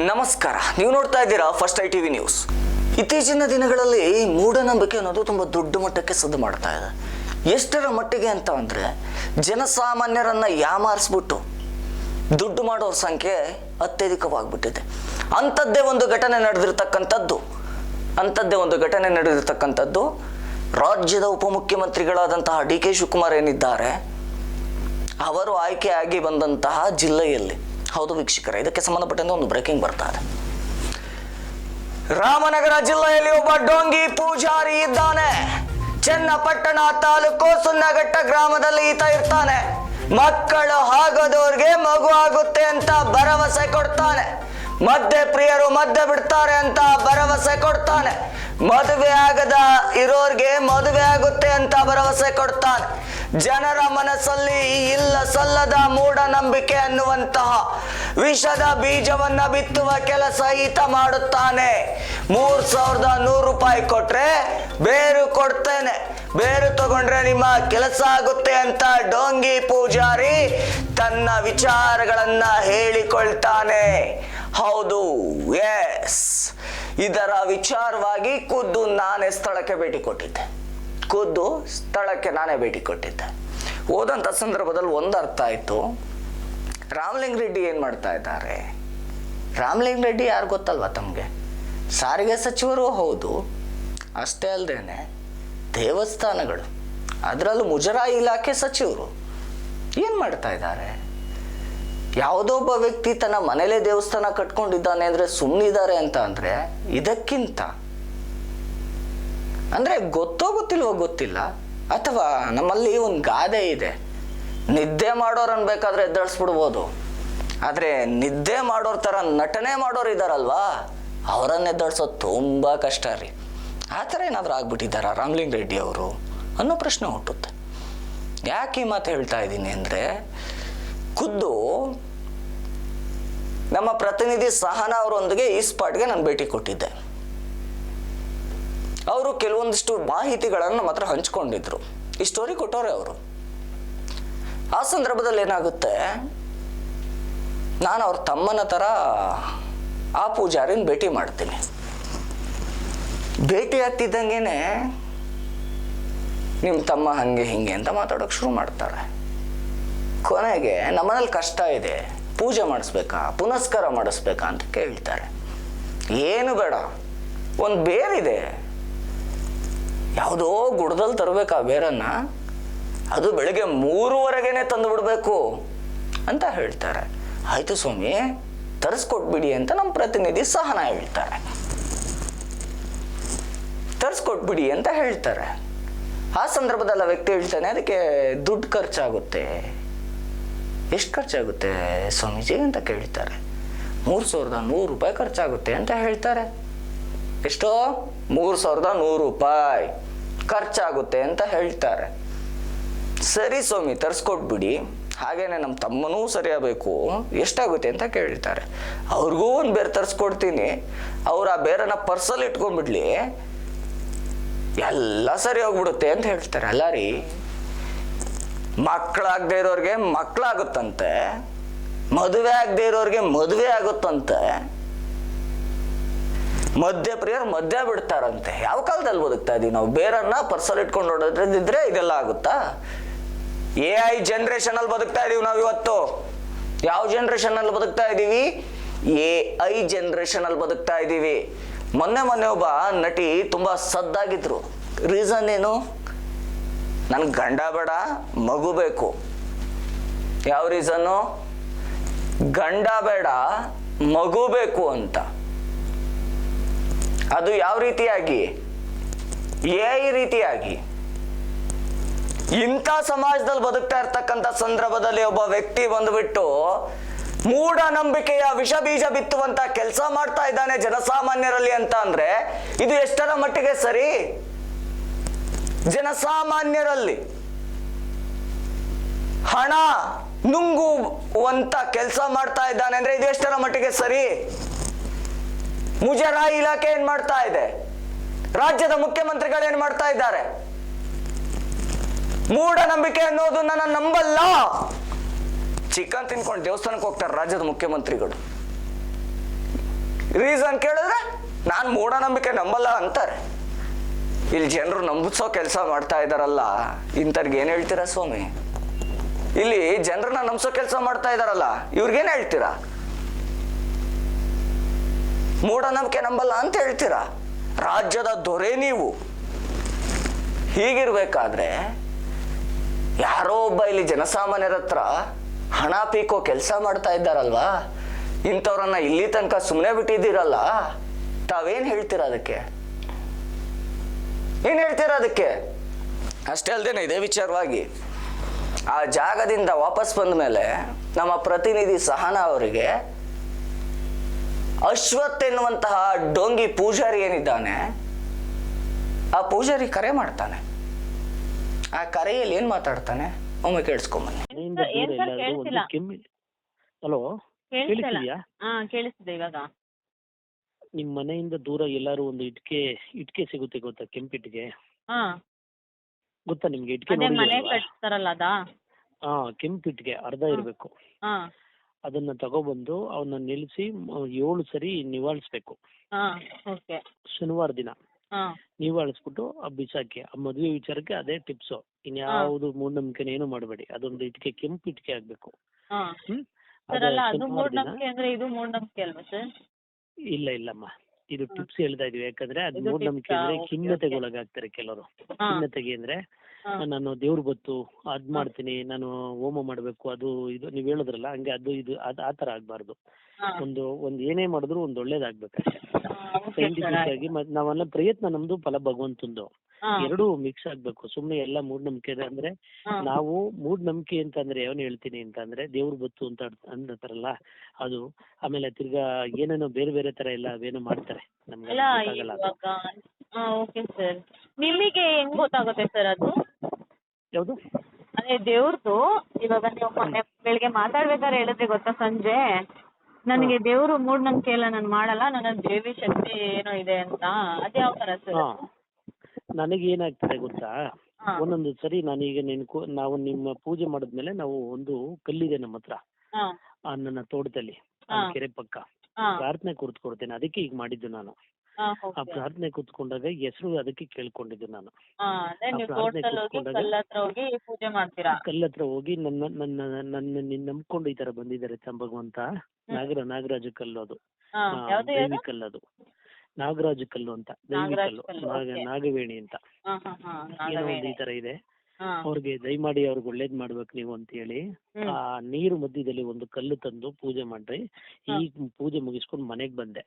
ನಮಸ್ಕಾರ. ನೀವು ನೋಡ್ತಾ ಇದ್ದೀರಾ ಫಸ್ಟ್ ಐ ಟಿವಿ ನ್ಯೂಸ್. ಇತ್ತೀಚಿನ ದಿನಗಳಲ್ಲಿ ಮೂಢನಂಬಿಕೆ ಅನ್ನೋದು ತುಂಬ ದೊಡ್ಡ ಮಟ್ಟಕ್ಕೆ ಸದ್ದು ಮಾಡ್ತಾ ಇದೆ. ಎಷ್ಟರ ಮಟ್ಟಿಗೆ ಅಂತ ಅಂದರೆ ಜನಸಾಮಾನ್ಯರನ್ನ ಯಾಮಾರಿಸ್ಬಿಟ್ಟು ದುಡ್ಡು ಮಾಡೋರ ಸಂಖ್ಯೆ ಅತ್ಯಧಿಕವಾಗಿಬಿಟ್ಟಿದೆ. ಅಂಥದ್ದೇ ಒಂದು ಘಟನೆ ನಡೆದಿರ್ತಕ್ಕಂಥದ್ದು, ಅಂಥದ್ದೇ ಒಂದು ಘಟನೆ ನಡೆದಿರ್ತಕ್ಕಂಥದ್ದು ರಾಜ್ಯದ ಉಪಮುಖ್ಯಮಂತ್ರಿಗಳಾದಂತಹ ಡಿ ಕೆ ಶಿವಕುಮಾರ್ ಏನಿದ್ದಾರೆ, ಅವರು ಆಯ್ಕೆಯಾಗಿ ಬಂದಂತಹ ಜಿಲ್ಲೆಯಲ್ಲಿ ಹೌದು ವೀಕ್ಷಕರ, ಇದಕ್ಕೆ ಸಂಬಂಧಪಟ್ಟಂತೆ ಒಂದು ಬ್ರೇಕಿಂಗ್ ಬರ್ತಾ ಇದೆ. ರಾಮನಗರ ಜಿಲ್ಲೆಯಲ್ಲಿ ಒಬ್ಬ ಡೋಂಗಿ ಪೂಜಾರಿ ಇದ್ದಾನೆ. ಚನ್ನಪಟ್ಟಣ ತಾಲೂಕು ಸುನ್ನಘಟ್ಟ ಗ್ರಾಮದಲ್ಲಿ ಈತ ಇರ್ತಾನೆ. ಮಕ್ಕಳು ಆಗದವ್ರಿಗೆ ಮಗು ಆಗುತ್ತೆ ಅಂತ ಭರವಸೆ ಕೊಡ್ತಾನೆ. ಮದ್ಯ ಪ್ರಿಯರು ಮದ್ಯ ಬಿಡ್ತಾರೆ ಅಂತ ಭರವಸೆ ಕೊಡ್ತಾನೆ. ಮದುವೆ ಆಗದ ಇರೋರ್ಗೆ ಮದುವೆ ಆಗುತ್ತೆ ಅಂತ ಭರವಸೆ ಕೊಡ್ತಾನೆ. ಜನರ ಮನಸ್ಸಲ್ಲಿ ಇಲ್ಲ ಸಲ್ಲದ ಮೂಢನಂಬಿಕೆ ಅನ್ನುವಂತಹ ವಿಷದ ಬೀಜವನ್ನ ಬಿತ್ತುವ ಕೆಲಸ ಈತ ಮಾಡುತ್ತಾನೆ. ಮೂರ್ ಸಾವಿರದ ನೂರು ರೂಪಾಯಿ ಕೊಟ್ರೆ ಬೇರು ಕೊಡ್ತೇನೆ. ಬೇರು ತಗೊಂಡ್ರೆ ನಿಮ್ಮ ಕೆಲಸ ಆಗುತ್ತೆ ಅಂತ ಡೋಂಗಿ ಪೂಜಾರಿ ತನ್ನ ವಿಚಾರಗಳನ್ನ ಹೇಳಿಕೊಳ್ತಾನೆ. ಹೌದು ಎಸ್ ಇದರ ವಿಚಾರವಾಗಿ ಖುದ್ದು ನಾನೇ ಸ್ಥಳಕ್ಕೆ ಭೇಟಿ ಕೊಟ್ಟಿದ್ದೆ. ಖುದ್ದು ಸ್ಥಳಕ್ಕೆ ನಾನೇ ಭೇಟಿ ಕೊಟ್ಟಿದ್ದೆ. ಹೋದಂಥ ಸಂದರ್ಭದಲ್ಲಿ ಒಂದು ಅರ್ಥ ಆಯಿತು. ರಾಮಲಿಂಗ ರೆಡ್ಡಿ ಏನು ಮಾಡ್ತಾ ಇದ್ದಾರೆ? ರಾಮಲಿಂಗ ರೆಡ್ಡಿ ಯಾರು ಗೊತ್ತಲ್ವಾ ತಮಗೆ? ಸಾರಿಗೆ ಸಚಿವರು ಹೌದು. ಅಷ್ಟೇ ಅಲ್ಲದೇನೆ ದೇವಸ್ಥಾನಗಳು, ಅದರಲ್ಲೂ ಮುಜರಾಯಿ ಇಲಾಖೆ ಸಚಿವರು ಏನು ಮಾಡ್ತಾ ಇದ್ದಾರೆ? ಯಾವುದೋ ಒಬ್ಬ ವ್ಯಕ್ತಿ ತನ್ನ ಮನೆಯಲ್ಲೇ ದೇವಸ್ಥಾನ ಕಟ್ಕೊಂಡಿದ್ದಾನೆ ಅಂದರೆ ಸುಮ್ಮನಿದ್ದಾರೆ ಅಂತ ಅಂದರೆ ಇದಕ್ಕಿಂತ, ಅಂದರೆ ಗೊತ್ತೋ ಗೊತ್ತಿಲ್ವೋ ಗೊತ್ತಿಲ್ಲ, ಅಥವಾ ನಮ್ಮಲ್ಲಿ ಒಂದು ಗಾದೆ ಇದೆ. ನಿದ್ದೆ ಮಾಡೋರು ಬೇಕಾದ್ರೆ ಎದ್ದಳಿಸ್ಬಿಡ್ಬೋದು. ಆದರೆ ನಿದ್ದೆ ಮಾಡೋರ್ ಥರ ನಟನೆ ಮಾಡೋರು ಇದ್ದಾರಲ್ವಾ ಅವರನ್ನು ಎದ್ದಾಡ್ಸೋದು ತುಂಬ ಕಷ್ಟ ರೀ. ಆ ಥರ ಏನಾದರೂ ಆಗ್ಬಿಟ್ಟಿದ್ದಾರಾ ರಾಮ್ಲಿಂಗ್ ರೆಡ್ಡಿ ಅವರು ಅನ್ನೋ ಪ್ರಶ್ನೆ ಹುಟ್ಟುತ್ತೆ. ಯಾಕೆ ಈ ಮಾತು ಹೇಳ್ತಾ ಇದ್ದೀನಿ ಅಂದರೆ ಖುದ್ದು ನಮ್ಮ ಪ್ರತಿನಿಧಿ ಸಹನ ಅವರೊಂದಿಗೆ ಈ ಸ್ಪಾಟ್ಗೆ ನಾನು ಭೇಟಿ ಕೊಟ್ಟಿದ್ದೆ. ಅವರು ಕೆಲವೊಂದಿಷ್ಟು ಮಾಹಿತಿಗಳನ್ನು ನಮ್ಮ ಹತ್ರ ಹಂಚ್ಕೊಂಡಿದ್ರು. ಈ ಸ್ಟೋರಿ ಕೊಟ್ಟವ್ರೆ ಅವರು. ಆ ಸಂದರ್ಭದಲ್ಲಿ ಏನಾಗುತ್ತೆ? ನಾನು ಅವ್ರ ತಮ್ಮನ ಥರ ಆ ಪೂಜಾರಿನ ಭೇಟಿ ಮಾಡ್ತೀನಿ. ಭೇಟಿ ಆಗ್ತಿದ್ದಂಗೆ ನಿಮ್ಮ ತಮ್ಮ ಹಂಗೆ ಹಿಂಗೆ ಅಂತ ಮಾತಾಡೋಕೆ ಶುರು ಮಾಡ್ತಾರೆ ಕೊನೆಗೆ ನಮ್ಮನೇಲಿ ಕಷ್ಟ ಇದೆ. ಪೂಜೆ ಮಾಡಿಸ್ಬೇಕಾ? ಪುನಸ್ಕಾರ ಮಾಡಿಸ್ಬೇಕಾ ಅಂತ ಕೇಳ್ತಾರೆ. ಏನು ಬೇಡ. ಒಂದು ಬೇರಿದೆ ಯಾವುದೋ ಗುಡ್ದಲ್ಲಿ ತರಬೇಕಾ ಬೇರನ್ನು. ಅದು ಬೆಳಗ್ಗೆ ಮೂರುವರೆಗೇನೆ ತಂದು ಬಿಡಬೇಕು ಅಂತ ಹೇಳ್ತಾರೆ. ಆಯಿತು ಸ್ವಾಮಿ, ತರಿಸ್ಕೊಟ್ಬಿಡಿ ಅಂತ ನಮ್ಮ ಪ್ರತಿನಿಧಿ ಸಹನ ಹೇಳ್ತಾರೆ. ತರಿಸ್ಕೊಟ್ಬಿಡಿ ಅಂತ ಹೇಳ್ತಾರೆ. ಆ ಸಂದರ್ಭದಲ್ಲಿ ಆ ವ್ಯಕ್ತಿ ಹೇಳ್ತಾನೆ, ಅದಕ್ಕೆ ದುಡ್ಡು ಖರ್ಚಾಗುತ್ತೆ. ಎಷ್ಟು ಖರ್ಚಾಗುತ್ತೆ? ಸ್ವಾಮೀಜಿ ಅಂತ ಕೇಳ್ತಾರೆ. ಮೂರು ಸಾವಿರದ ನೂರು ರೂಪಾಯಿ ಖರ್ಚಾಗುತ್ತೆ ಅಂತ ಹೇಳ್ತಾರೆ. ಎಷ್ಟೋ? ಮೂರು ಸಾವಿರದ ನೂರು ರೂಪಾಯಿ ಖರ್ಚಾಗುತ್ತೆ ಅಂತ ಹೇಳ್ತಾರೆ. ಸರಿ ಸ್ವಾಮಿ, ತರಿಸ್ಕೊಟ್ಬಿಡಿ. ಹಾಗೇನೆ ನಮ್ಮ ತಮ್ಮನೂ ಸರಿಯಾಗಬೇಕು. ಎಷ್ಟಾಗುತ್ತೆ ಅಂತ ಕೇಳ್ತಾರೆ. ಅವ್ರಿಗೂ ಒಂದು ಬೇರೆ ತರಿಸ್ಕೊಡ್ತೀನಿ. ಅವ್ರು ಆ ಬೇರನ್ನ ಪರ್ಸಲ್ಲಿ ಇಟ್ಕೊಂಡ್ಬಿಡ್ಲಿ. ಎಲ್ಲ ಸರಿ ಹೋಗ್ಬಿಡುತ್ತೆ ಅಂತ ಹೇಳ್ತಾರೆ. ಅಲ್ಲ ರೀ ಮಕ್ಕಳಾಗದೇ ಇರೋರಿಗೆ ಮಕ್ಕಳಾಗುತ್ತಂತೆ. ಮದುವೆ ಆಗದೆ ಇರೋರಿಗೆ ಮದುವೆ ಆಗುತ್ತಂತೆ. ಮದ್ಯ ಪ್ರಿಯರು ಮದ್ಯ ಬಿಡ್ತಾರಂತೆ. ಯಾವ ಕಾಲದಲ್ಲಿ ಬದುಕ್ತಾ ಇದೀವಿ ನಾವು? ಬೇರನ್ನ ಪರ್ಸಲ್ ಇಟ್ಕೊಂಡು ನೋಡೋದ್ರಿದ್ರೆ ಇದೆಲ್ಲ ಆಗುತ್ತಾ? ಎ ಐ ಜನ್ರೇಷನ್ ಅಲ್ಲಿ ಬದುಕ್ತಾ ಇದೀವಿ ನಾವು ಇವತ್ತು. ಯಾವ ಜನ್ರೇಷನ್ ಅಲ್ಲಿ ಬದುಕ್ತಾ ಇದೀವಿ? ಎ ಐ ಜನ್ರೇಷನ್ ಅಲ್ಲಿ ಬದುಕ್ತಾ ಇದೀವಿ. ಮೊನ್ನೆ ಮೊನ್ನೆ ಒಬ್ಬ ನಟಿ ತುಂಬಾ ಸದ್ದಾಗಿದ್ರು. ರೀಸನ್ ಏನು? ನನ್ಗೆ ಗಂಡ ಬೇಡ ಮಗು ಬೇಕು. ಯಾವ ರೀಸನ್ನು? ಗಂಡ ಬೇಡ, ಮಗು ಬೇಕು ಅಂತ. ಅದು ಯಾವ ರೀತಿಯಾಗಿ? ಏ ರೀತಿಯಾಗಿ. ಇಂಥ ಸಮಾಜದಲ್ಲಿ ಬದುಕ್ತಾ ಇರ್ತಕ್ಕಂಥ ಸಂದರ್ಭದಲ್ಲಿ ಒಬ್ಬ ವ್ಯಕ್ತಿ ಬಂದುಬಿಟ್ಟು ಮೂಢನಂಬಿಕೆಯ ವಿಷ ಬೀಜ ಬಿತ್ತುವಂತ ಕೆಲಸ ಮಾಡ್ತಾ ಇದ್ದಾನೆ ಜನಸಾಮಾನ್ಯರಲ್ಲಿ ಅಂತ ಅಂದ್ರೆ, ಇದು ಎಷ್ಟರ ಮಟ್ಟಿಗೆ ಸರಿ? ಜನಸಾಮಾನ್ಯರಲ್ಲಿ ಹಣ ನುಂಗುವಂತ ಕೆಲಸ ಮಾಡ್ತಾ ಇದ್ದಾನೆ ಅಂದ್ರೆ ಇದು ಎಷ್ಟರ ಮಟ್ಟಿಗೆ ಸರಿ? ಮುಜರಾಯಿ ಇಲಾಖೆ ಏನ್ ಮಾಡ್ತಾ ಇದೆ? ರಾಜ್ಯದ ಮುಖ್ಯಮಂತ್ರಿಗಳು ಏನ್ ಮಾಡ್ತಾ ಇದ್ದಾರೆ? ಮೂಢನಂಬಿಕೆ ಅನ್ನೋದು ನನ್ನ ನಂಬಲ್ಲ. ಚಿಕನ್ ತಿನ್ಕೊಂಡು ದೇವಸ್ಥಾನಕ್ಕೆ ಹೋಗ್ತಾರೆ ರಾಜ್ಯದ ಮುಖ್ಯಮಂತ್ರಿಗಳು. ರೀಸನ್ ಕೇಳಿದ್ರೆ ನಾನು ಮೂಢನಂಬಿಕೆ ನಂಬಲ್ಲ ಅಂತಾರೆ. ಇಲ್ಲಿ ಜನರು ನಂಬಿಸೋ ಕೆಲಸ ಮಾಡ್ತಾ ಇದಾರಲ್ಲ, ಇಂಥವ್ರಿಗೆ ಏನು ಹೇಳ್ತೀರಾ ಸ್ವಾಮಿ? ಇಲ್ಲಿ ಜನರನ್ನ ನಂಬಿಸೋ ಕೆಲಸ ಮಾಡ್ತಾ ಇದಾರಲ್ಲ ಇವ್ರಿಗೇನು ಹೇಳ್ತೀರಾ? ಮೂಢನಂಬಿಕೆ ನಂಬಲ್ಲ ಅಂತ ಹೇಳ್ತೀರಾ? ರಾಜ್ಯದ ದೊರೆ ನೀವು. ಹೀಗಿರ್ಬೇಕಾದ್ರೆ, ಯಾರೋ ಒಬ್ಬ ಇಲ್ಲಿ ಜನಸಾಮಾನ್ಯರ ಹತ್ರ ಹಣ ಪೀಕೋ ಕೆಲಸ ಮಾಡ್ತಾ ಇದ್ದಾರಲ್ವಾ? ಇಂಥವ್ರನ್ನ ಇಲ್ಲಿ ತನಕ ಸುಮ್ಮನೆ ಬಿಟ್ಟಿದ್ದೀರಲ್ಲ, ತಾವೇನು ಹೇಳ್ತೀರಾ ಅದಕ್ಕೆ? ಏನು ಹೇಳ್ತೀರಾ ಅದಕ್ಕೆ? ಅಷ್ಟೇ ಅಲ್ಲದೆ ಇದೇ ವಿಚಾರವಾಗಿ. ಆ ಜಾಗದಿಂದ ವಾಪಸ್ ಬಂದ ಮೇಲೆ ನಮ್ಮ ಪ್ರತಿನಿಧಿ ಸಹನ ಅವರಿಗೆ ಅಶ್ವತ್ ಎನ್ನುವಂತಹ ಡೊಂಗಿ ಪೂಜಾರಿ ಏನಿದ್ದಾನೆ ಆ ಪೂಜಾರಿ ಕರೆ ಮಾಡ್ತಾನೆ. ಆ ಕರೆಯಲ್ಲಿ ಏನ್ ಮಾತಾಡ್ತಾನೆ? ಒಮ್ಮೆ ಕೇಳಿಸ್ಕೊಂಬನ್ನಿ. ಕೇಳಿಸ್ತಿದ್ಯಾ? ಕೇಳಿಸ್ತಿದೆ ಇವಾಗ. ನಿಮ್ ಮನೆಯಿಂದ ದೂರ ಎಲ್ಲಾರು ಒಂದು ಇಟ್ಕೆ ಇಟ್ಕೆ ಸಿಗುತ್ತೆ ಗೊತ್ತಾ ಕೆಂಪು ಹಾ. ಗೊತ್ತಾ ನಿಮ್ಗೆ ಇಟ್ಕೆ ಅದೇ ಮನೆ ಇಟ್ಟಿಗೆ ಕಟ್ತಾರಲ್ಲ ಅದಾ? ಹಾ ಕೆಂಪಿಟ್ಗೆ ಅರ್ಧ. ಇರ್ಬೇಕು. ಹಾ. ಅದನ್ನ ತಗೊಬಂದು ಅವನ್ನ ನಿಲ್ಸಿ ಮ- ಏಳು ಸರಿ ನಿವಾಳಿಸ್ಬೇಕು. ಹಾ ಓಕೆ. ಶನಿವಾರ ದಿನ. ಹಾ. ನಿವಾಳಿಸ್ಬಿಟ್ಟು ಆ ಬಿಸಾಕಿ ಆ ಮದುವೆ ವಿಚಾರಕ್ಕೆ ಅದೇ ಟಿಪ್ಸ್. ಇನ್ಯಾವುದು ಮೂಢನಂಬಿಕೆನ ಏನು ಮಾಡಬೇಡಿ. ಅದೊಂದು ಇಟ್ಕೆ ಕೆಂಪು ಇಟ್ಕೆ ಆಗ್ಬೇಕು. ಹಾ. ಹ್ಮ್? ಸರ್ ಅಲ್ಲ ಅದು ಶನಿವಾರ ದಿನ. ಮೂಢನಂಬಿಕೆ ಅಂದ್ರೆ ಇದು ಮೂಢನಂಬಿಕೆ ಅಲ್ವಾ ಸರ್? ಇಲ್ಲ ಇಲ್ಲಮ್ಮ. ಇದು. ಟಿಪ್ಸ್ ಹೇಳ್ತಾ ಇದೀವಿ. ಯಾಕಂದ್ರೆ ಅದು ಇದು ಮೂಢನಂಬಿಕೆ tips ಆ? ಅಂದ್ರೆ Okay, ಖಿನ್ನತೆಗೆ okay. ಒಳಗಾಗ್ತಾರೆ ಕೆಲವರು. ಹಾ. ಖಿನ್ನತೆಗೆ ಅಂದ್ರೆ ಹಾ. ನಾನು ದೇವ್ರ ಗೊತ್ತು ಅದ್ ಮಾಡ್ತೀನಿ ನಾನು ಹೋಮ ಮಾಡ್ಬೇಕು ಅದು ಇದು ನೀವ್ ಹೇಳಿದ್ರಲ್ಲ ಹಂಗೆ ಅದು ಇದು ಅದ್ ಆ ತರ ಆಗ್ಬಾರ್ದು. ಒಂದು ಒಂದ್ ಏನೇ ಮಾಡಿದ್ರು ಒಂದ್ ಒಳ್ಳೇದಾಗ್ಬೇಕಷ್ಟೇ ಸೈಂಟಿಫಿಕ್. ಆಗಿ ನಾವೆಲ್ಲ ಪ್ರಯತ್ನ ನಮ್ದು ಫಲ ಭಗವಂತಂದು. ಎರಡು ಮಿಕ್ಸ್ ಆಗ್ಬೇಕು. ಸುಮ್ನೆ ಎಲ್ಲ ಇದೆ ಅಂದ್ರೆ ನಾವು ಮೂಢನಂಬಿಕೆ ಅಂತಂದ್ರೆ ಯಾವನ್ ಹೇಳ್ತೀನಿ ಅಂತಂದ್ರೆ ದೇವ್ರ ಬತ್ತು ಅಂತ ಅಂತಾರಲ್ಲ ಅದು. ಆಮೇಲೆ ತಿರ್ಗಾ ಏನೇನೋ ಬೇರೆ ಬೇರೆ ತರ ಎಲ್ಲ ಅವೇನೋ ಮಾಡ್ತಾರೆ. ನಮ್ಗೆ ಓಕೆ ಸರ್ ಹೆಂಗ್ ಗೊತ್ತಾಗುತ್ತೆ ಸರ್ ಅದು? ಯಾವ್ದು? ಅದೇ ದೇವ್ರದು ಇವಾಗ ನೀವು ಮೊನ್ನೆ ಬೆಳಿಗ್ಗೆ ಮಾತಾಡ್ಬೇಕಾದ್ರೆ ಹೇಳಿದ್ರಿ ಗೊತ್ತಾ ಸಂಜೆ? ನನಗೆ ದೇವ್ರು ಮೂಢನಂಬಿಕೆ ಎಲ್ಲ ನಾನು ಮಾಡಲ್ಲ ನನ್ನ ದೇವಿ ಶಕ್ತಿ ಏನೋ ಇದೆ ಅಂತ. ಅದು ಯಾವ ಸರ್? ಹಾ. ನನಗೆ ಏನಾಗ್ತದೆ ಗೊತ್ತಾ? ಹಾ. ಒಂದೊಂದು ಸರಿ ನಾನೀಗ ನೆನ್ಕೊ ನಾವು ನಿಮ್ಮ ಪೂಜೆ ಮಾಡಿದ್ಮೇಲೆ ನಾವು ಒಂದು ಕಲ್ಲಿದೆ ನಮ್ಮ ಹತ್ರ. ಹಾ. ಆ ನನ್ನ ತೋಟದಲ್ಲಿ ಆ ಹಾ. ಕೆರೆ ಪಕ್ಕ. ಪ್ರಾರ್ಥನೆ ಪ್ರಾರ್ಥನೆ ಕೊಡ್ತೇನೆ. ಅದಕ್ಕೆ ಈಗ ಮಾಡಿದ್ದು ನಾನು. ಹಾ ಆ ಪ್ರಾರ್ಥನೆ ಕೂತ್ಕೊಂಡಾಗ ಹೆಸರು ಅದಕ್ಕೆ ಕೇಳ್ಕೊಂಡಿದ್ದೆ ನಾನು. ಕಲ್ಲತ್ರ ಹೋಗಿ ನನ್ನ ನನ್ನ ನನ್ನ ನಿನ್ ನಂಬ್ಕೊಂಡು ಈ ತರ ಬಂದಿದ್ದಾರೆ ಭಗವಂತ. ನಾಗರ ನಾಗರಾಜ ಕಲ್ಲು ಅದು. ದೈವಿ ಕಲ್ಲು ಅದು. ನಾಗರಾಜ ಕಲ್ಲು ಅಂತ ದೈವಿ ಕಲ್ಲು. ಕಲ್ಲು, ನಾಗ ನಾಗವೇಣಿ ಅಂತ. ಏನೋ ಒಂದು ಈ ತರ ಇದೆ. ಅವ್ರಿಗೆ ದಯಮಾಡಿ ಅವ್ರಿಗೆ ಒಳ್ಳೇದ್ ಮಾಡ್ಬೇಕು ನೀವು ಅಂತ ಹೇಳಿ ಆ ನೀರು ಮಧ್ಯದಲ್ಲಿ ಒಂದು ಕಲ್ಲು ತಂದು ಪೂಜೆ ಮಾಡ್ರಿ. ಈ ಪೂಜೆ ಮುಗಿಸ್ಕೊಂಡು ಮನೆಗ್ ಬಂದೆ.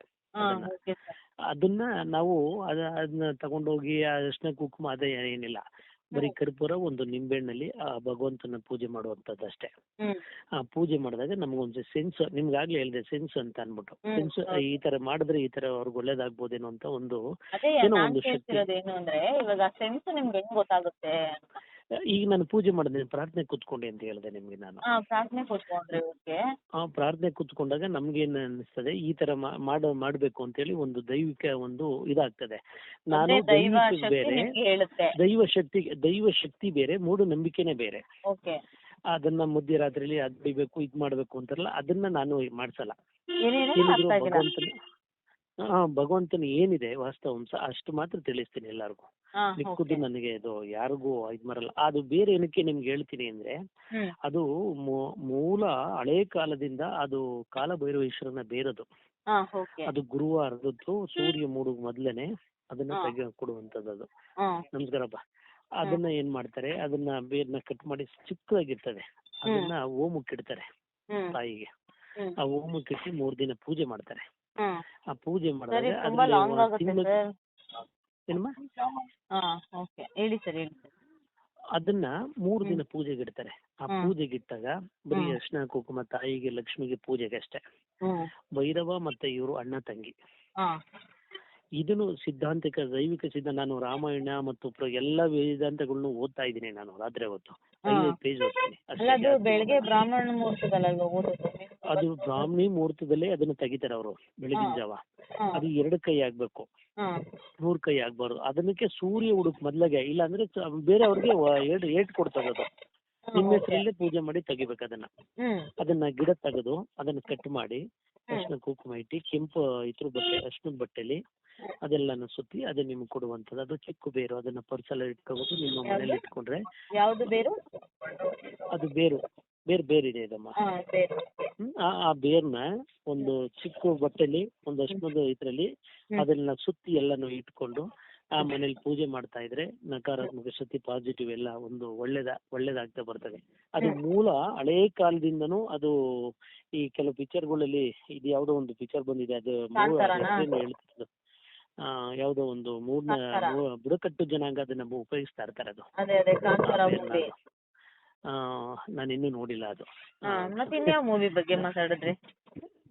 ಅದನ್ನ. ನಾವು ಅದ ಅದನ್ನ ತಗೊಂಡೋಗಿ ಆ ಅರ್ಶಿನ ಕುಂಕುಮ ಅದೇ ಏನಿಲ್ಲ. ಬರೀ ಕರ್ಪೂರ ಒಂದು ನಿಂಬೆಹಣ್ಣಲ್ಲಿ ಆ ಭಗವಂತನ ಪೂಜೆ ಮಾಡುವಂತದ್ದು ಅಷ್ಟೇ. ಆ ಪೂಜೆ ಮಾಡಿದಾಗ ನಮಗೊಂದು ಸೆನ್ಸ್ ನಿಮ್ಗಾಗ್ಲೇ ಹೇಳಿದೆ ಸೆನ್ಸ್ ಅಂತ ಅನ್ಬಿಟ್ಟು ಸೆನ್ಸ್ ಈ ತರ ಮಾಡಿದ್ರೆ ಈ ತರ ಅವ್ರಿಗೆ ಒಳ್ಳೇದಾಗ್ಬೋದೇನೋ ಅಂತ ಒಂದು ಏನೋ ಒಂದು ಶಕ್ತಿ. ಕೇಳ್ತಿರೋದು ಏನು ಅಂದ್ರೆ ಇವಾಗ ಸೆನ್ಸ್ ನಿಮ್ಗೆ ಹೆಂಗ್ ಗೊತ್ತಾಗುತ್ತೆ ಈಗ ನಾನು ಪೂಜೆ ಮಾಡಿದೆ ಪ್ರಾರ್ಥನೆ ಕೂತ್ಕೊಂಡೆ ಅಂತ ಹೇಳಿದೆ ನಿಮ್ಗೆ ನಾನು. ಹಾ ಪ್ರಾರ್ಥನೆ ಕೂತ್ಕೊಂಡ್ರಿ ಓಕೆ ಆ ಪ್ರಾರ್ಥನೆ ಕೂತ್ಕೊಂಡಾಗ ನಮ್ಗೆ ಏನ್ ಅನಿಸ್ತದೆ ಈ ತರ ಮಾ- ಮಾಡ ಮಾಡ್ಬೇಕು ಅಂತ ಹೇಳಿ ಒಂದು ದೈವಿಕ ಒಂದು ಇದಾಗ್ತದೆ. ನಾನು ದೈವ ಶಕ್ತಿ ಬೇರೆ ನಿಮ್ಗೆ ಹೇಳುತ್ತೆ. ದೈವ ಶಕ್ತಿ ದೈವ ಶಕ್ತಿ ಬೇರೆ ಮೂಢನಂಬಿಕೆನೇ ಬೇರೆ. ಓಕೆ ಅದನ್ನ ಮಧ್ಯರಾತ್ರಿಲಿ ಅದ್ ಬಿಡ್ಬೇಕು ಇದ್ ಮಾಡ್ಬೇಕು ಅಂತಾರಲ್ಲ ಅದನ್ನ ನಾನು ಮಾಡ್ಸಲ್ಲ. ಏನೇನು ಏನಿದ್ರು ಅರ್ಥ ಆಗಿಲ್ಲ ಭಗವಂತನ ಹಾ ಭಗವಂತನ ಏನಿದೆ ವಾಸ್ತವಾಂಶ ಅಷ್ಟು ಮಾತ್ರ ತಿಳಿಸ್ತೀನಿ ಎಲ್ಲಾರ್ಗು. ಮಿಕ್ಕುದು ನನಗೆ ಇದು ಯಾರಿಗೂ ಇದ್ ಮಾಡಲ್ಲ ಅದು ಬೇರೆ ಏನಕ್ಕೆ ನಿಮ್ಗೆ ಹೇಳ್ತೀನಿ ಅಂದ್ರೆ ಅದು ಮೂಲ ಹಳೆ ಕಾಲದಿಂದ ಅದು ಕಾಲಭೈರವೇಶ್ವರನ ಬೇರದು. ಹಾ ಓಕೆ ಅದು ಗುರುವಾರದ್ದು ಸೂರ್ಯ ಮೂಡು ಮೊದ್ಲೇನೆ ಅದನ್ನ. ತೆಗೆ ಕೊಡುವಂತದ್ದು ಅದು ನಮಸ್ಕಾರಪ್ಪ. ಅದನ್ನ ಏನ್ ಮಾಡ್ತಾರೆ ಅದನ್ನ ಬೇರ್ನ ಕಟ್ ಮಾಡಿ ಚಿಕ್ಕದಾಗಿರ್ತದೆ ಅದನ್ನ ಓಮಕ್ಕಿಡ್ತಾರೆ ಇಡ್ತಾರೆ ತಾಯಿಗೆ. ಆ ಓಮಕ್ಕಿಟ್ಟು ಮೂರ್ ದಿನ ಪೂಜೆ ಮಾಡ್ತಾರೆ. ಆ ಪೂಜೆ ಮಾಡ್ತಾರೆ ಮಾಡಿದಾಗ ತುಂಬಾ ಲಾಂಗ್ ಆಗುತ್ತೆ ತಿಂಗಳು ಸರ್. ಏನಮ್ಮ? ಓಕೆ. ಹೇಳಿ ಸರ್ ಹೇಳಿ ಸರ್. ಅದನ್ನ ಮೂರ್ ದಿನ ಪೂಜೆಗೆ ಇಡ್ತಾರೆ. ಆ. ಪೂಜೆಗೆ ಇಟ್ಟಾಗ ಬರೀ ಅರ್ಶನ ಕುಂಕುಮ ತಾಯಿಗೆ ಲಕ್ಷ್ಮಿಗೆ ಪೂಜೆಗೆ ಅಷ್ಟೇ. ಭೈರವ ಮತ್ತೆ ಇವರು ಅಣ್ಣ ತಂಗಿ. ಇದನ್ನು ಸಿದ್ಧಾಂತಿಕ ದೈವಿಕ ಸಿದ್ಧ ನಾನು ರಾಮಾಯಣ ಮತ್ತು ಪ್ರ- ಎಲ್ಲ ವೇದಾಂತಗಳನ್ನು ಓದ್ತಾ ಇದ್ದೀನಿ ನಾನು ರಾತ್ರಿ ಹೊತ್ತು. ಪೇಜ್ ಓದ್ತೀನಿ ಅಲ್ಲ ಅದು ಬೆಳಗ್ಗೆ. ಬ್ರಾಹ್ಮಣ ಮುಹೂರ್ತದಲ್ಲ ಓದೋದು ಅದು ಬ್ರಾಹ್ಮಣಿ ಮುಹೂರ್ತದಲ್ಲೇ ಅದನ್ನ ತೆಗಿತಾರೆ ಅವರು ಬೆಳಗಿನ ಜಾವ. ಅದು ಎರಡು ಕೈ ಆಗ್ಬೇಕು. ಮೂರ್ ಕೈ ಆಗ್ಬಾರ್ದು. ಅದನ್ನಕ್ಕೆ ಸೂರ್ಯ ಹುಡುಕ್ ಮೊದ್ಲಾಗೆ ಇಲ್ಲ ಅಂದ್ರೆ ಬೇರೆ ಅವ್ರಿಗೆ ಏಟ್ ಏಟ್ ಕೊಡ್ತದೆ ಅದು. ನಿಮ್ಮ ಹೆಸರಲ್ಲೇ ಪೂಜೆ ಮಾಡಿ ತೆಗಿಬೇಕು ಅದನ್ನ. ಅದನ್ನ ಗಿಡ ತೆಗೆದು ಅದನ್ನ ಕಟ್ ಮಾಡಿ ಅರ್ಶಿನ ಕುಂಕುಮ ಇಟ್ಟು ಕೆಂಪು ಇದ್ರ ಬಟ್ಟೆ ಅರ್ಶಿನದ ಬಟ್ಟೆಲಿ ಅದೆಲ್ಲಾನು ಸುತ್ತಿ ಅದು ನಿಮ್ಗೆ ಕೊಡುವಂತದ್ದು ಅದು ಚಿಕ್ಕ ಬೇರು ಅದನ್ನ ಪರ್ಸಲ್ಲಿ ಇಟ್ಕೋಬೇಕು ನಿಮ್ಮ ಮನೇಲಿ ಇಟ್ಕೊಂಡ್ರೆ ಯಾವ್ದು ಬೇರು? ಅದು ಬೇರು ಬೇರ್ ಬೇರೆ ಇದೆ ಅದಮ್ಮ ಆ ಬೇರ್ನ ಒಂದು ಚಿಕ್ಕ ಬಟ್ಟೆಲಿ ಒಂದು ಅಷ್ಟೊಂದು ಇದ್ರಲ್ಲಿ ಅದನ್ನ ಸುತ್ತಿ ಎಲ್ಲಾನು ಇಟ್ಕೊಂಡು ಆ ಮನೇಲಿ ಪೂಜೆ ಮಾಡ್ತಾ ಇದ್ರೆ ನಕಾರಾತ್ಮಕ ಶಕ್ತಿ ಪಾಸಿಟಿವ್ ಎಲ್ಲ ಒಂದು ಒಳ್ಳೇದ ಒಳ್ಳೇದಾಗ್ತಾ ಬರ್ತದೆ. ಅದು ಮೂಲ ಹಳೆ ಕಾಲದಿಂದನೂ ಅದು ಈ ಕೆಲವು ಪಿಕ್ಚರ್ಗಳಲ್ಲಿ ಇದು ಯಾವ್ದೋ ಒಂದು ಪಿಕ್ಚರ್ ಬಂದಿದೆ ಅದು ಆ ಯಾವ್ದೋ ಒಂದು ಮೂರ್ನ ಬುಡಕಟ್ಟು ಜನಾಂಗ ಅದನ್ನ ಉಪಯೋಗಿಸ್ತಾ ಇರ್ತಾರೆ ಅದು. ನಾನು ಇನ್ನೂ ನೋಡಿಲ್ಲ ಅದು. ನಾನ್ ಮತ್ತೆ ಮೂವಿ ಬಗ್ಗೆ ಮಾತಾಡಿದ್ರಿ?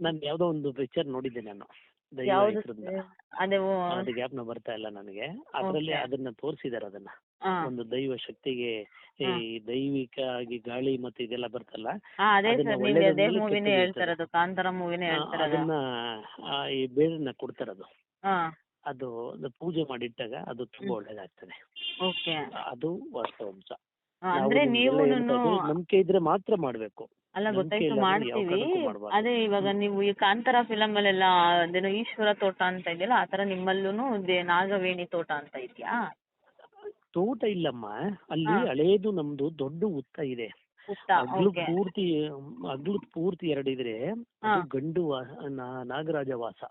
ನಾನು ಯಾವ್ದೋ ಒಂದು ಪಿಕ್ಚರ್ ನೋಡಿದ್ದೆ ನಾನು. ಯಾವ್ದು ಇದ್ರದ್ದು. ಅದೇ ಓ, ಅದು ಜ್ಞಾಪನ ಬರ್ತಾ ಇಲ್ಲ ನನಗೆ. ಅದ್ರಲ್ಲಿ ಅದನ್ನ ತೋರಿಸಿದಾರೆ ಅದನ್ನ. ಒಂದು ದೈವ ಶಕ್ತಿಗೆ ಈ. ದೈವಿಕ ಆಗಿ ಗಾಳಿ ಮತ್ತೆ ಇದೆಲ್ಲ ಬರ್ತಲ್ಲ ಹಾ ಅದೇ ಅದನ್ನ ಸರ್ ನೀವು ಅದೇ ಮೇಲೆ ಮೂವಿನೇ ಕೆಟ್ಟದ್ದು ಹೇಳ್ತಾ ಇರೋದು ಕಾಂತಾರ ಮೂವಿನೇ ಆ, ಹೇಳ್ತಾ ಇರೋದು ಅದನ್ನ ಆ, ಈ ಬೇರನ್ನ ಕೊಡ್ತಾರದು. ಹಾ ಅದು ಅದು ಪೂಜೆ ಮಾಡಿಟ್ಟಾಗ ಅದು ತುಂಬಾ ಒಳ್ಳೇದಾಗ್ತದೆ. ಓಕೆ. ಅದು ವಾಸ್ತವಾಂಶ. ಅಂದ್ರೆ ನೀವು ನಂಬಿಕೆ ಇದ್ರೆ ಮಾತ್ರ ಮಾಡ್ಬೇಕು. ಅಲ್ಲ ಗೊತ್ತಾಯ್ತು ಮಾಡ್ತೀವಿ. ಅದೇ ಇವಾಗ ನೀವು ಈ ಕಾಂತಾರ ಫಿಲಮ್ ಅಲ್ಲೆಲ್ಲ ಅದೇನೋ ಈಶ್ವರ ತೋಟ ಅಂತ ಇದೆಯಲ್ಲ ಆ ನಿಮ್ಮಲ್ಲೂನು ನಿಮ್ಮಲ್ಲೂ ನಾಗವೇಣಿ ತೋಟ ಅಂತ ಇದೆಯಾ? ತೋಟ ಇಲ್ಲಮ್ಮ. ಅಲ್ಲಿ. ಹಳೇದು ನಮ್ದು ದೊಡ್ಡ ಉತ್ತ ಇದೆ. ಅಗ್ಲು ಪೂರ್ತಿ ಅಗ್ಲು ಪೂರ್ತಿ ಎರಡಿದ್ರೆ ಗಂಡು ನಾಗರಾಜ ವಾಸ.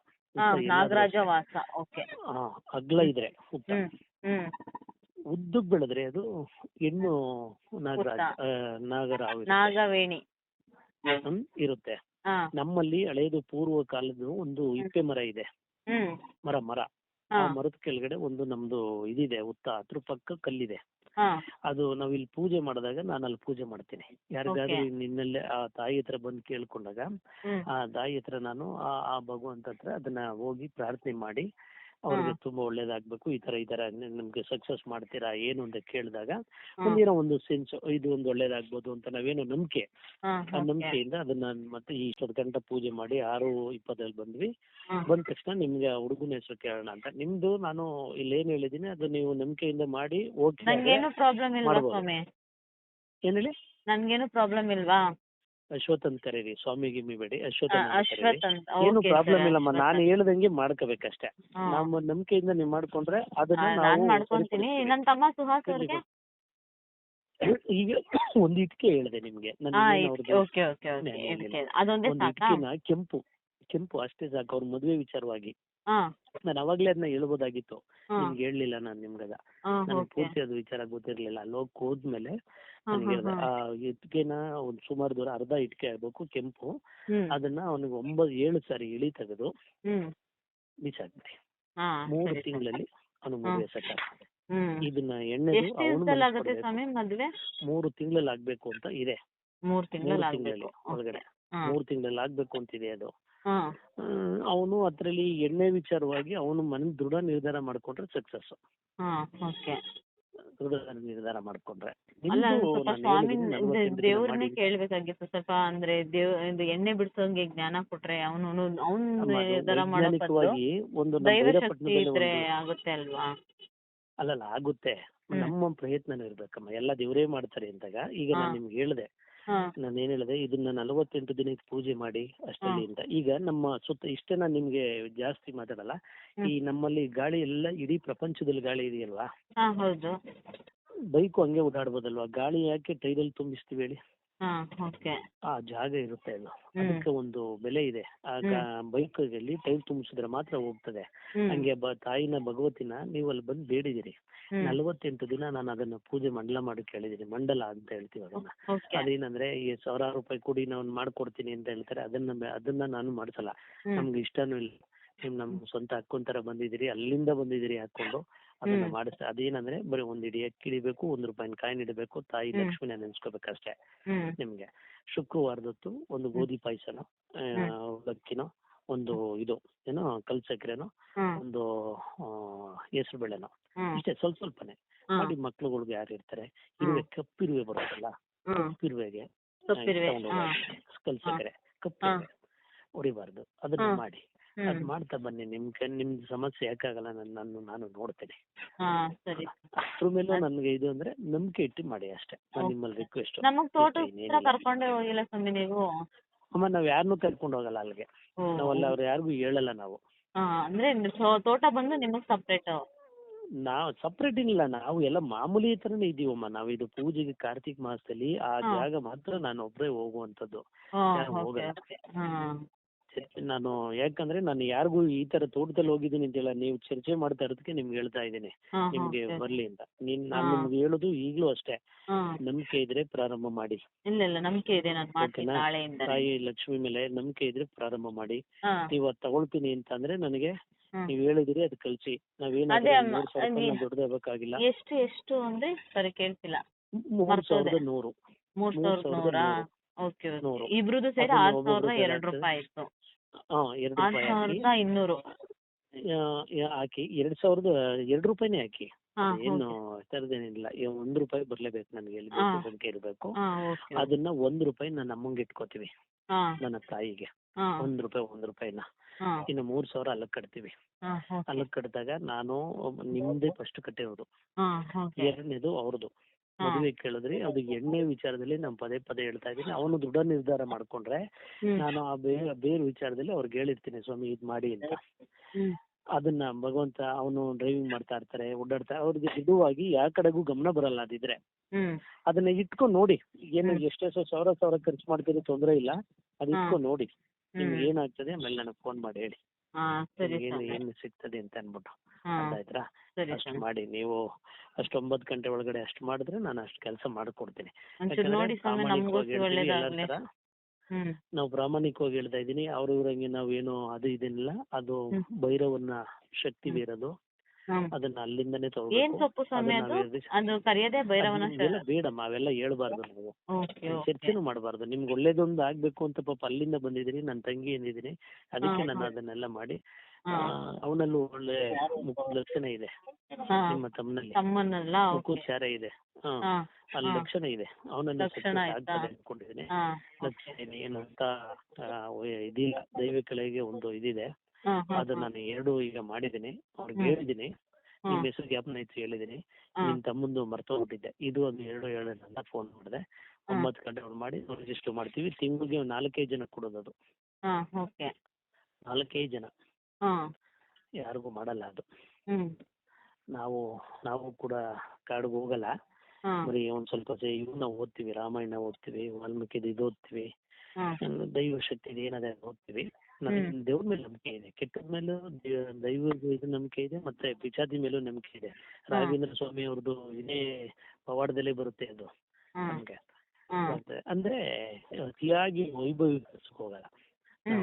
ನಾಗರಾಜ ವಾಸ ಓಕೆ. ಹಾ, ಅಗ್ಲ ಇದ್ರೆ ಉತ್ತ ಉದ್ದಕ್ ಬೆಳೆದ್ರೆ ಅದು ಹೆಣ್ಣು ನಾಗರಾಜ ಉತ್ತ. ಇರುತ್ತೆ. ನಮ್ಮಲ್ಲಿ ಹಳೇದು ಪೂರ್ವ ಕಾಲದ್ದು ಒಂದು ಇಪ್ಪೆ ಮರ ಇದೆ. ಮರ ಮರ. ಆ ಮರದ ಕೆಳಗಡೆ ಒಂದು ನಮ್ದು ಇದಿದೆ ಉತ್ತ. ಅದ್ರ ಪಕ್ಕ ಕಲ್ಲಿದೆ. ಅದು ನಾವ್ ಇಲ್ಲಿ ಪೂಜೆ ಮಾಡಿದಾಗ ನಾನು ಅಲ್ಲಿ ಪೂಜೆ ಮಾಡ್ತೀನಿ. ಯಾರಿಗಾದ್ರೂ. ನಿನ್ನಲ್ಲೇ ಆ ತಾಯಿ ಹತ್ರ ಬಂದು ಕೇಳ್ಕೊಂಡಾಗ ಆ ತಾಯಿ ಹತ್ರ ನಾನು ಆ ಆ ಭಗವಂತ ಹತ್ರ ಅದನ್ನ ಹೋಗಿ ಪ್ರಾರ್ಥನೆ ಮಾಡಿ ಅವ್ರಿಗೆ. ತುಂಬಾ ಒಳ್ಳೇದಾಗ್ಬೇಕು ಈ ತರ ಈ ತರ ನಿಮ್ಗೆ ಸಕ್ಸಸ್ ಮಾಡ್ತೀರಾ ಏನು ಅಂತ ಕೇಳಿದಾಗ ಮುಂದಿನ ಒಂದು ಸೆನ್ಸ್ ಇದು ಒಂದು ಒಳ್ಳೇದಾಗ್ಬೋದು ಅಂತ ನಾವೇನೋ ನಂಬಿಕೆ. ಆ ನಂಬಿಕೆಯಿಂದ ಅದನ್ನ ಮತ್ತೆ ಈ ಗಂಟೆ ಪೂಜೆ ಮಾಡಿ ಆರು ಇಪ್ಪತ್ತಲ್ಲಿ ಬಂದ್ವಿ. ಬಂದ್ ತಕ್ಷಣ ನಿಮ್ಗೆ ಹುಡುಗನ ಹೆಸರು ಕೇಳೋಣ ಅಂತ. ನಿಮ್ದು ನಾನು ಇಲ್ಲಿ ಏನ್ ಹೇಳಿದೀನಿ ಅದು ನೀವು ನಂಬಿಕೆಯಿಂದ ಮಾಡಿ ಓಕೆ ಪ್ರಾಬ್ಲಮ್ ಏನ್ ಹೇಳಿ? ನನ್ಗೇನು ಪ್ರಾಬ್ಲಮ್ ಇಲ್ವಾ? ಅಶ್ವಥ್ ಅಂತ ಕರೀರಿ ಸ್ವಾಮಿ ಗಿಮ್ಮಿ ಬೇಡಿ ಅಶ್ವಥ್ ಅಂತ ಕರೀರಿ. ಅಶ್ವಥ್ ಅಂತ. ಏನು ಓಕೆ ಪ್ರಾಬ್ಲಮ್ ಇಲ್ಲಮ್ಮ ನಾನು. ಹೇಳ್ದಂಗೆ ಮಾಡ್ಕೋಬೇಕಷ್ಟೇ. ನಮ್ಮ ನಂಬಿಕೆಯಿಂದ ನೀವು ಮಾಡ್ಕೊಂಡ್ರೆ ಅದನ್ನ ಆ, ನಾವು ನಾನ್ ಮಾಡ್ಕೊಂತೀನಿ. ಸರಿಪಡಿಸ್ತೀವಿ. ನನ್ ತಮ್ಮ ಸುಹಾಸ್ ಅವ್ರಿಗೆ? ಈಗ ಒಂದ್ ಇಟ್ಕೆ ಹೇಳಿದೆ ನಿಮ್ಗೆ. ನಾನು ಹಾ ಓಕೆ ಓಕೆ ಓಕೆ. ಅದೊಂದೇ ಒಂದು ಸಾಕಾ? ಇಟ್ಕೆನ ಕೆಂಪು ಕೆಂಪು ಅಷ್ಟೇ ಸಾಕು. ಅವ್ರ ಮದುವೆ ವಿಚಾರವಾಗಿ. ಹಾ. ನಾನು ಅವಾಗ್ಲೇ ಅದನ್ನ ಹೇಳ್ಬೋದಾಗಿತ್ತು. ನಿಮ್ಗೆ ಹೇಳಲಿಲ್ಲ ನಾನು ನಿಮ್ಗದ. ನನಗೆ ಪೂರ್ತಿ ಅದು ವಿಚಾರ ಗೊತ್ತಿರ್ಲಿಲ್ಲ. ಅಲ್ಲಿ ಹೋಗಿ ನನಗೆ ಆ ಇಟ್ಕೆನ ಒಂದ್ ಸುಮಾರು ದೂರ ಅರ್ಧ ಇಟ್ಕೆ ಆಗ್ಬೇಕು ಕೆಂಪು. ಅದನ್ನ ಅವನಿಗೆ ಒಂಬತ್ ಏಳು ಸಾರಿ ಇಳಿ ತೆಗೆದು ಬಿಸಾಕ್ಬಿಡಿ ಮೂರು ತಿಂಗಳಲ್ಲಿ ಅವನು ಮದುವೆ ಸೆಟ್ ಆಗ್ತದೆ ಇದನ್ನ ಎಣ್ಣೆ ಮೂರು ತಿಂಗಳಲ್ಲಿ ಆಗ್ಬೇಕು ಅಂತ ಇದೆ. ಮೂರ್ ತಿಂಗಳಲ್ಲಿ ಒಳಗಡೆ. ಮೂರು ತಿಂಗಳಲ್ಲಿ ಆಗ್ಬೇಕು ಅಂತಿದೆ ಅದು. ಹಾ. ಅವನು ಅದ್ರಲ್ಲಿ ಎಣ್ಣೆ ವಿಚಾರವಾಗಿ ಅವನು ಮನ ದೃಢ ನಿರ್ಧಾರ ಮಾಡ್ಕೊಂಡ್ರೆ ಸಕ್ಸಸ್ ಹಾ ಓಕೆ ದೃಢ ನಿರ್ಧಾರ ಮಾಡ್ಕೊಂಡ್ರೆ. ಅಲ್ಲ ಸ್ವಲ್ಪ ಸ್ವಾಮಿ ದೇವ್ರನ್ನೇ ಕೇಳ್ಬೇಕಾಗಿತ್ತು ಸ್ವಲ್ಪ ಅಂದ್ರೆ ದೇವ್ ಇದು ಎಣ್ಣೆ ಬಿಡ್ಸೋಂಗೆ ಜ್ಞಾನ ಕೊಟ್ರೆ ಅವನು ಅವನು ನಿರ್ಧಾರ ಮಾಡೋ ಬದಲು ಒಂದು ನಮ್ಮ ದೈವ ಇದ್ರೆ ಆಗುತ್ತೆ ಅಲ್ವಾ? ಅಲ್ಲಲ್ಲ ಆಗುತ್ತೆ. ನಮ್ಮ ಪ್ರಯತ್ನನೂ ಇರ್ಬೇಕಮ್ಮ. ಎಲ್ಲ ದೇವರೇ ಮಾಡ್ತಾರೆ ಅಂದಾಗ ಈಗ. ನಾನು ನಿಮ್ಗೆ ಹೇಳಿದೆ ನಾನು ಏನ್ ಹೇಳಿದೆ ಇದನ್ನ ನಲವತ್ತೆಂಟು ದಿನಕ್ಕೆ ಪೂಜೆ ಮಾಡಿ ಅಷ್ಟಲ್ಲಿ ಹಾ. ಅಂತ ಈಗ ನಮ್ಮ ಸುತ್ತ ಇಷ್ಟೇ ನಾನು ನಿಮ್ಗೆ ಜಾಸ್ತಿ ಮಾತಾಡಲ್ಲ. ಈ ನಮ್ಮಲ್ಲಿ ಗಾಳಿ ಎಲ್ಲ ಇಡೀ ಪ್ರಪಂಚದಲ್ಲಿ ಗಾಳಿ ಇದೆಯಲ್ವಾ? ಬೈಕ್ ಹಂಗೆ ಓಡಾಡ್ಬೋದಲ್ವಾ? ಗಾಳಿ ಯಾಕೆ ಟೈರಲ್ಲಿ ತುಂಬಿಸ್ತೀವಿ ಹೇಳಿ? ಆ ಜಾಗ ಇರುತ್ತೆ ಅದು. ಅದಕ್ಕೆ ಒಂದು ಬೆಲೆ ಇದೆ. ಆ ಅಲ್ಲಿ ಟೈರ್ ತುಂಬಿಸಿದ್ರೆ ಮಾತ್ರ ಹೋಗ್ತದೆ. ಹಂಗೆ ತಾಯಿನ ಭಗವತಿನ ನೀವು ಅಲ್ಲಿ ಬಂದು ಬೇಡಿದಿರಿ. ನಲವತ್ತೆಂಟು ದಿನ ನಾನು ಅದನ್ನ ಪೂಜೆ ಮಂಡಲ ಮಾಡಿ ಕೇಳಿದೀನಿ ಮಂಡಲ ಅಂತ ಹೇಳ್ತೀವಿ ಅದನ್ನ. ಅದೇನಂದ್ರೆ ಈ ಸಾವಿರಾರು ರೂಪಾಯಿ ಕೊಡಿ ನಾನು ಮಾಡ್ಕೊಡ್ತೀನಿ ಅಂತ ಹೇಳ್ತಾರೆ. ಅದನ್ನ ಅದನ್ನ ನಾನು ಮಾಡ್ಸಲ್ಲ. ನಮ್ಗೆ ಇಷ್ಟನೂ ಇಲ್ಲ. ನಿಮ್ ನಮ್ ಸ್ವಂತ ಅಕ್ಕನ್ ತರ ಬಂದಿದ್ದೀರಿ ಅಲ್ಲಿಂದ ಬಂದಿದ್ದೀರಿ ಹಾಕೊಂಡು ಅದನ್ನ. ಮಾಡಿಸ್ತಾ ಅದೇನಂದ್ರೆ ಬರೀ ಒಂದ್ ಇಡಿ ಅಕ್ಕಿ ಇಡಬೇಕು ಒಂದ್ ರೂಪಾಯಿನ ಕಾಯಿನ್ ಇಡಬೇಕು ತಾಯಿ. ಲಕ್ಷ್ಮಿನ ನೆನ್ಸ್ಕೋಬೇಕಷ್ಟೇ ನಿಮ್ಗೆ. ಶುಕ್ರವಾರದೊತ್ತು ಒಂದು ಗೋಧಿ ಪಾಯಸನೋ ಅವಲಕ್ಕಿನೋ ಒಂದು ಇದು ಏನೋ ಕಲ್ ಸಕ್ಕರೆನೋ ಒಂದು ಹೆಸರು ಬೇಳೆನೋ ಇಷ್ಟೇ ಸ್ವಲ್ಪ ಸ್ವಲ್ಪನೇ. ನೋಡಿ ಮಾಡಿ ಮಕ್ಳುಗಳ್ಗೆ ಯಾರು ಇರ್ತಾರೆ? ಇರುವೆ ಕಪ್ಪಿರುವೆ ಬರುತ್ತಲ್ಲ ಕಪ್ಪಿರುವೆಗೆ ಕಲ್ ಸಕ್ಕರೆ. ಕಪ್ಪಿರುವೆ ಹೊಡಿಬಾರ್ದು. ಅದನ್ನ ಮಾಡಿ. ಅದ್ ಮಾಡ್ತಾ ಬನ್ನಿ. ನಿಮ್ ನಿಮ್ದು ಸಮಸ್ಯೆ ಯಾಕಾಗಲ್ಲ ನಾನು ನಾನು ನೋಡ್ತೇನೆ. ಅಷ್ಟ್ರ ಮೇಲೂ ನನ್ಗೆ ಇದು ಅಂದ್ರೆ ನಂಬಿಕೆ ಇಟ್ಟು ಮಾಡಿ ಅಷ್ಟೇ. ನಾನು ನಿಮ್ಮಲ್ಲಿ ರಿಕ್ವೆಸ್ಟ್ ಅಮ್ಮ ನಾವ್ ಯಾರನ್ನೂ ಕರ್ಕೊಂಡು ಹೋಗಲ್ಲ ಅಲ್ಲಿಗೆ. ನಾವಲ್ಲ ಅವ್ರು ಯಾರಿಗೂ ಹೇಳಲ್ಲ ನಾವು. ಆ, ಅಂದ್ರೆ ಸೊ- ತೋಟ ಬಂದು ನಿಮಗ್ ಸಪ್ರೇಟ್ ನಾವು ಸಪ್ರೇಟ್ ಇಲ್ಲ ನಾವು ಎಲ್ಲ ಮಾಮೂಲಿ ತರನೇ ಇದೀವಮ್ಮ. ನಾವು ಇದು ಪೂಜೆಗೆ ಕಾರ್ತಿಕ್ ಮಾಸದಲ್ಲಿ ಆ ಹಾ. ಜಾಗ ಮಾತ್ರ ನಾನು ಒಬ್ರೇ ಹೋಗುವಂತದ್ದು ಯಾರು ಹೋಗಲ್ಲ. ಚರ್ಚೆ ನಾನು ಯಾಕಂದ್ರೆ ನಾನು ಯಾರಿಗೂ ಈ ತರ ತೋಟದಲ್ಲಿ ಹೋಗಿದ್ದೀನಿ ಅಂತಿಲ್ಲ ನೀವು ಚರ್ಚೆ ಮಾಡ್ತಾ ಇರೋದಕ್ಕೆ ನಿಮ್ಗೆ ಹೇಳ್ತಾ ಇದ್ದೀನಿ. ನಿಮ್ಗೆ ಬರ್ಲಿ ಅಂತ. ನೀನ್ ನಾನು. ನಿಮ್ಗೆ ಹೇಳೋದು ಈಗ್ಲೂ ಅಷ್ಟೇ. ನಂಬಿಕೆ ಇದ್ರೆ ಪ್ರಾರಂಭ ಮಾಡಿ. ಇಲ್ಲ ಇಲ್ಲ ನಂಬಿಕೆ ಇದೆ ನಾನು ಮಾಡ್ತೀನಿ ಓಕೆನಾ? ನಾಳೆಯಿಂದ ತಾಯಿ ಲಕ್ಷ್ಮಿ ಮೇಲೆ ನಂಬಿಕೆ ಇದ್ರೆ ಪ್ರಾರಂಭ ಮಾಡಿ. ಹಾ. ನೀವು ಅದ್ ತಗೊಳ್ತೀನಿ ಅಂತ ಅಂದ್ರೆ ನನಗೆ ಹ್ಮ್. ನೀವ್ ಹೇಳಿದಿರಿ ಅದ್ ಕಳ್ಸಿ. ಅದೇ ನಾವೇನಾದ್ರೂ ಅಮ್ಮ, ಮೂರ್ ಸಾವಿರ ನೀ- ದೊಡ್ಡದಾಗಬೇಕಾಗಿಲ್ಲ ಎಷ್ಟು ಎಷ್ಟು ಅಂದ್ರೆ ಸರಿ ಕೇಳ್ತಿಲ್ಲ. ಮೂರ್ ಮರ್ತೋದೆ. ಸಾವಿರದ ನೂರು. ಮೂರ್ ಮೂರ್ ಸಾವಿರದ ಸಾವಿರದ ನೂರಾ? ನೂರು. ಓಕೆ ನೂರು. ಇಬ್ರುದು ಸೇರಿ ಆರ್ ಸಾವಿರದ ಎರಡು. ರೂಪಾಯಿ ಹಾ ಎರಡು ಆರ್ ರೂಪಾಯಿ ಹಾಕಿ ಸಾವಿರದ ಇನ್ನೂರು. ಆ, ಯಾ- ಹಾಕಿ ಎರಡ್ ಸಾವಿರದ ಎರಡು ರೂಪಾಯಿನೇ ಹಾಕಿ ಹಾ ಏನು ತರದೇನಿಲ್ಲ ಒಂದ್ ರೂಪಾಯಿ ಬರ್ಲೇಬೇಕು ನನಗೆ ಎಲ್ಲಿ ಹಾ. ಸಂಖ್ಯೆ ಇರ್ಬೇಕು ಹಾ ಓಕೆ ಅದನ್ನ ಒಂದ್ ರೂಪಾಯಿ ನನ್ನ ಅಮ್ಮಂಗೆ ಇಟ್ಕೋತೀವಿ. ಹಾ. ನನ್ನ ತಾಯಿಗೆ. ಹಾ. ಒಂದ್ ರೂಪಾಯಿ ಒಂದ್ ರೂಪಾಯಿನ. ಹಾ. ಇನ್ನು ಮೂರ್ ಸಾವಿರ ಅಲ್ಲಿ ಕಟ್ತೀವಿ. ಹಾ ಓಕೆ. ಅಲ್ಲಕ್ ಕಟ್ಟಿದಾಗ ನಾನು ನಿಮ್ಮದೇ ನಿಮ್ದೇ ಫಸ್ಟ್ ಕಟ್ಟಿರೋದು. ಹಾ ಓಕೆ. ಎರಡನೇದು ಅವ್ರದ್ದು. ಮದುವೆ ಕೇಳಿದ್ರಿ ಅದು ಎಣ್ಣೆ ವಿಚಾರದಲ್ಲಿ ನಾನು ಪದೇ ಪದೇ ಹೇಳ್ತಾ ಇದ್ದೀನಿ. ಅವನು ದೃಢ ನಿರ್ಧಾರ ಮಾಡ್ಕೊಂಡ್ರೆ ನಾನು ಆ ಬೇರೆ ಬೇರೆ ವಿಚಾರದಲ್ಲಿ ಅವ್ರಿಗೆ ಹೇಳಿರ್ತೀನಿ ಸ್ವಾಮಿ ಇದ್ ಮಾಡಿ ಅಂತ. ಅದನ್ನ ಭಗವಂತ ಅವನು ಡ್ರೈವಿಂಗ್ ಮಾಡ್ತಾ ಇರ್ತಾರೆ ಓಡಾಡ್ತಾ ಅವ್ರಿಗೆ ಸಿದ್ಧವಾಗಿ ಯಾವ ಕಡೆಗೂ ಗಮನ ಬರಲ್ಲ ಅದಿದ್ರೆ. ಅದನ್ನ ಇಟ್ಕೊಂಡ್ ನೋಡಿ. ಏನು ಎಷ್ಟೆಷ್ಟೋ ಸಾವಿರ ಸಾವಿರ ಖರ್ಚು ಮಾಡ್ತೀರಿ ತೊಂದ್ರೆ ಇಲ್ಲ. ಅದ್ ಇಟ್ಕೊಂಡು ನೋಡಿ. ನಿಮ್ಗೆ ಏನಾಗ್ತದೆ ಆಮೇಲೆ ನನಗೆ ಫೋನ್ ಮಾಡಿ ಹೇಳಿ. ಏನು ಏನು ಸಿಗ್ತದೆ ಅಂತ ಅನ್ಬಿಟ್ಟು. ಆಯ್ತಾ ಸರಿ ಅಷ್ಟು ಮಾಡಿ ನೀವು ಅಷ್ಟು ಒಂಬತ್ತು ಗಂಟೆ ಒಳಗಡೆ ಅಷ್ಟು ಮಾಡಿದ್ರೆ ನಾನು ಅಷ್ಟು ಕೆಲಸ ಮಾಡ್ಕೊಡ್ತೀನಿ. ನಾವು ಪ್ರಾಮಾಣಿಕವಾಗಿ ಹೇಳ್ತಾ ಇದ್ದೀನಿ ಅವ್ರ ಇವ್ರಂಗೆ ಏನು ಅದು ಇದೇನಿಲ್ಲ ಅದು. ಭೈರವನ್ನ ಶಕ್ತಿ ಬೀರೋದು. ಅದನ್ನ ಅಲ್ಲಿಂದನೇ ನಾವೇ- ಅದೆಲ್ಲ ಬೇಡಮ್ಮ ಅವೆಲ್ಲ ಹೇಳ್ಬಾರ್ದು ನಾವು. ಚರ್ಚೆನೂ ಮಾಡಬಾರ್ದು. ನಿಮ್ಗೆ ಒಳ್ಳೇದೊಂದು ಆಗ್ಬೇಕು ಅಂತ ಪಾಪ ಅಲ್ಲಿಂದ ಬಂದಿದೀನಿ ನನ್ನ ತಂಗಿ ಎಂದಿದ್ದೀನಿ ಅದಕ್ಕೆ ನಾನು ಅದನ್ನೆಲ್ಲ ಮಾಡಿ ಅವನಲ್ಲೂ ಒಳ್ಳೆ ಲಕ್ಷಣ ಇದೆ. ನಿಮ್ಮ ತಮ್ಮನಲ್ಲಿ. ತಮ್ಮನಲ್ಲ ಚಾರ ಇದೆ. ಅಲ್ಲಿ. ಲಕ್ಷಣ ಇದೆ. ಆಯ್ತಾ? ಅನ್ಕೊಂಡಿದ್ದೀನಿ. ಲಕ್ಷಣ ಇದೆ ಏನು ಅಂತ ಇದಿಲ್ಲ ದೈವ ಕಲೆಗೆ ಒಂದು ಇದಿದೆ. ಅದನ್ನ ಅದು ನಾನು ಎರಡು ಈಗ ಮಾಡಿದ್ದೀನಿ. ಅವ್ರಿಗೆ. ಹೇಳಿದ್ದೀನಿ. ಹಾ ನಿಮ್ ಹೆಸರು ಜ್ಞಾಪನ ಇತ್ತು ಹೇಳಿದ್ದೀನಿ. ನಿಮ್ಮ ನಿಮ್ ತಮ್ಮಂದು ಮರ್ತೋಗ್ಬಿಟ್ಟಿದ್ದೆ ಇದು ಒಂದು ಎರಡು ಹೇಳೋದನ್ನ ಫೋನ್ ಮಾಡಿದೆ. ಒಂಬತ್ತು ಗಂಟೆ ಅವ್ರು ಮಾಡಿ ರಿಜಿಸ್ಟರ್ ಮಾಡ್ತೀವಿ. ತಿಂಗಳಿಗೆ ನಾಲ್ಕೈದು ಜನ ಕೊಡೋದು ಅದು. ನಾಲ್ಕೈದು ಜನ. ಹಾ. ಯಾರಿಗೂ ಮಾಡಲ್ಲ ಅದು. ನಾವು ನಾವು ಕೂಡ ಕಾಡಿಗೆ ಹೋಗಲ್ಲ. ಬರೀ ಒಂದ್ ಸ್ವಲ್ಪ ಇವನ್ನ ಓದ್ತೀವಿ ರಾಮಾಯಣ ಓದ್ತೀವಿ ವಾಲ್ಮೀಕಿದು ಇದು ಓದ್ತೀವಿ. ದೈವ ಶಕ್ತಿ ಏನದೆ ಓದ್ತೀವಿ. ನಮ್ಗೆ. ದೇವ್ರ ಮೇಲೆ ನಂಬಿಕೆ ಇದೆ ಕೆಟ್ಟದ ಮೇಲೂ ದೈವ ಇದು ನಂಬಿಕೆ ಇದೆ ಮತ್ತೆ ಪಿಚಾದಿ ಮೇಲೂ ನಂಬಿಕೆ ಇದೆ. ರಾಘವೇಂದ್ರ ಸ್ವಾಮಿ ಅವ್ರದ್ದು ಇದೇ ಪವಾಡದಲ್ಲಿ ಬರುತ್ತೆ ಅದು ನಮಗೆ. ಅಂದ್ರೆ ಅತಿಯಾಗಿ ವೈಭವೀಕರಿಸಕ್ ಹೋಗಲ್ಲ.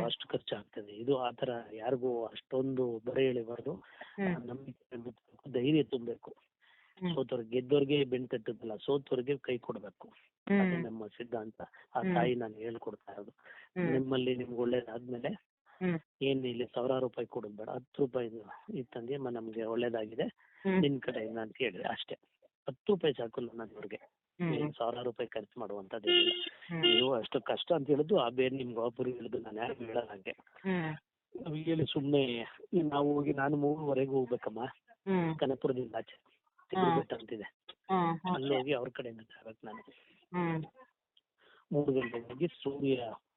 ಅಷ್ಟು ಖರ್ಚಾಗ್ತದೆ. ಇದು ಇದು ಆತರ ಯಾರಿಗೂ ಅಷ್ಟೊಂದು ಬರೆ ಎಳಿಬಾರ್ದು. ನಂಬಿಕೆ ಧೈರ್ಯ ತುಂಬಬೇಕು. ಸೋತವ್ರಿಗೆ ಗೆದ್ದವ್ರಿಗೆ ಬೆನ್ ತಟ್ಟದಲ್ಲ ಸೋತವ್ರಿಗೆ ಕೈ ಕೊಡ್ಬೇಕು. ಅದೇ ನಮ್ಮ ಸಿದ್ಧಾಂತ. ಆ ತಾಯಿ ನಾನು ಹೇಳ್ಕೊಡ್ತಾ ಇರೋದು. ನಿಮ್ಮಲ್ಲಿ ನಿಮ್ಗೆ ಒಳ್ಳೇದಾದ್ಮೇಲೆ ಏನ್ ಇಲ್ಲಿ ಸಾವಿರಾರು ರೂಪಾಯಿ ಕೊಡೋದ್ ಬೇಡ ಹತ್ತು ರೂಪಾಯಿ ಇತ್ತಂದ್ರೆ ನಮ್ಗೆ ಒಳ್ಳೇದಾಗಿದೆ. ನಿನ್ ಕಡೆಯಿಂದ ಅಂತ ಹೇಳಿದ್ರೆ ಅಷ್ಟೇ. ಹತ್ತು ರೂಪಾಯಿ ಸಾಕು ನನ್ನವ್ರಿಗೆ. ಸಾವಿರಾರು ರೂಪಾಯಿ ಖರ್ಚು ಮಾಡುವಂತದ್ದೇನಿಲ್ಲ ನೀವು ಅಷ್ಟು ಕಷ್ಟ ಅಂತ ಹೇಳಿದ್ದು ಆ ಬೇರೆ ನಿಮ್ಗೆ ಒಬ್ಬರು ಹೇಳಿದ್ದು ನಾನು ಯಾರು ಹೇಳಲ್ಲ ಹಾಗೆ. ನಾವು ಹೇಳಿ ಸುಮ್ನೆ ನಾವ್ ಹೋಗಿ ನಾನು ಮೂರುವರೆಗೆ ಹೋಗ್ಬೇಕಮ್ಮ. ಕನಕಪುರದಿಂದ ಆಚೆ ಅಂತಿದೆ ಅಲ್ಲಿ ಹೋಗಿ ಅವ್ರ ಕಡೆಯಿಂದ ತರಬೇಕು ನಾನು. ಮೂರು ಗಂಟೆ ಹೋಗಿ ಸೂರ್ಯ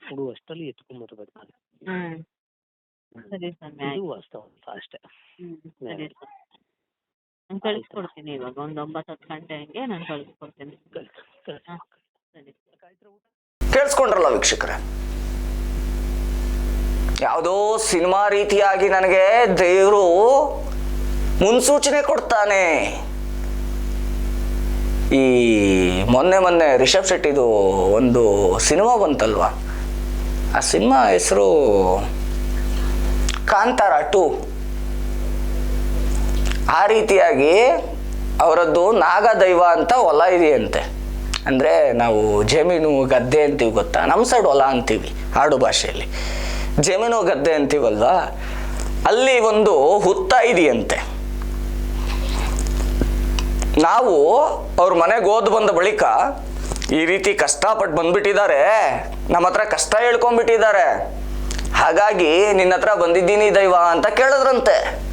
ಕೊಡುವಷ್ಟಲ್ಲಿ ಎತ್ಕೊಂಡ್ ಬರ್ಬೇಕು ನಾನು. ಇದು ವಾಸ್ತವ ಅಷ್ಟೇ. ನಾನು ಕಳಿಸ್ಕೊಡ್ತೀನಿ ಇವಾಗ. ಒಂದು ಒಂಬತ್ತು ಹತ್ತು ಗಂಟೆ ಹಂಗೆ ನಾನು ಕಳಿಸ್ಕೊಡ್ತೀನಿ. ಕಳ್ಸಿ, ಕಳ್ಸಿ. ಸರಿ. ಕೇಳಿಸ್ಕೊಂಡ್ರಲ್ಲ ವೀಕ್ಷಕರೇ? ಯಾವುದೋ ಸಿನಿಮಾ ರೀತಿಯಾಗಿ ನನಗೆ ದೇವರು ಮುನ್ಸೂಚನೆ ಕೊಡ್ತಾನೆ. ಈ ಮೊನ್ನೆ ಮೊನ್ನೆ ರಿಷಬ್ ಶೆಟ್ಟಿದು ಒಂದು ಸಿನಿಮಾ ಬಂತಲ್ವಾ? ಆ ಸಿನಿಮಾ ಹೆಸರು ಕಾಂತಾರ ಟು. ಆ ರೀತಿಯಾಗಿ ಅವರದ್ದು ನಾಗದೈವ ಅಂತ ಹೊಲ ಇದೆಯಂತೆ. ಅಂದರೆ ನಾವು ಜಮೀನು ಗದ್ದೆ ಅಂತೀವಿ ಗೊತ್ತಾ? ನಮ್ಮ ಸೈಡ್ ಹೊಲ ಅಂತೀವಿ ಆಡು ಭಾಷೆಯಲ್ಲಿ. ಜಮೀನು ಗದ್ದೆ ಅಂತೀವಲ್ವಾ? ಅಲ್ಲಿ ಒಂದು ಹುತ್ತ ಇದೆಯಂತೆ. ನಾವು ಅವ್ರ ಮನೆಗೆ ಓದ್ ಬಂದ ಬಳಿಕ ಈ ರೀತಿ ಕಷ್ಟಪಟ್ಟು ಬಂದ್ಬಿಟ್ಟಿದ್ದಾರೆ. ನಮ್ಮ ಹತ್ರ ಕಷ್ಟ ಹೇಳ್ಕೊಂಡ್ಬಿಟ್ಟಿದ್ದಾರೆ. ಹಾಗಾಗಿ ನಿನ್ನ ಹತ್ರ ಬಂದಿದ್ದೀನಿ ದೈವ ಅಂತ ಕೇಳಿದ್ರಂತೆ.